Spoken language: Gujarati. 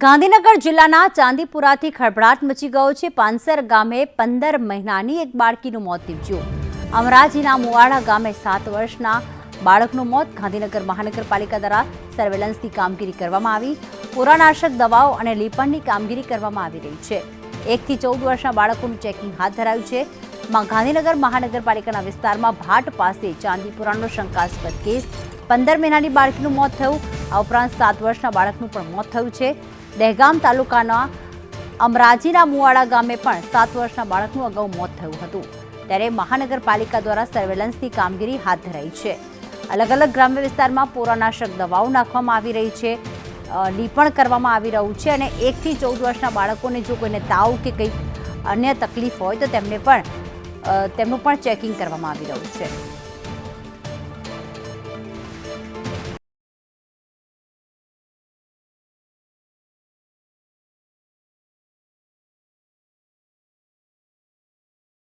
ગાંધીનગર જિલ્લાના ચાંદીપુરાથી ખળભળાટ મચી ગયો છે. પાનસર ગામે પંદર મહિનાની એક બાળકીનું મોત નીપજ્યું. અમરાજીના મુવાડા ગામે સાત વર્ષના બાળકનું મોત ગાંધીનગર મહાનગરપાલિકા દ્વારા સર્વેલન્સની કામગીરી કરવામાં આવી. પુરાનાશક દવાઓ અને લીપણની કામગીરી કરવામાં આવી રહી છે. એકથી ચૌદ વર્ષના બાળકોનું ચેકિંગ હાથ ધરાયું છે. ગાંધીનગર મહાનગરપાલિકાના વિસ્તારમાં ભાટ પાસે ચાંદીપુરાનો શંકાસ્પદ કેસ. પંદર મહિનાની બાળકીનું મોત થયું. આ ઉપરાંત સાત વર્ષના બાળકનું પણ મોત થયું છે. દહેગામ તાલુકાના અમરાજીના મુવાડા ગામે પણ સાત વર્ષના બાળકનું અગાઉ મોત થયું હતું. ત્યારે મહાનગરપાલિકા દ્વારા સર્વેલન્સની કામગીરી હાથ ધરાઈ છે. અલગ અલગ ગ્રામ્ય વિસ્તારમાં પોરાનાશક દવાઓ નાખવામાં આવી રહી છે લીપણ કરવામાં આવી રહ્યું છે અને એકથી ચૌદ વર્ષના બાળકોને જો કોઈને તાવ કે કંઈક અન્ય તકલીફ હોય તો તેમને પણ તેમનું પણ ચેકિંગ કરવામાં આવી રહ્યું છે.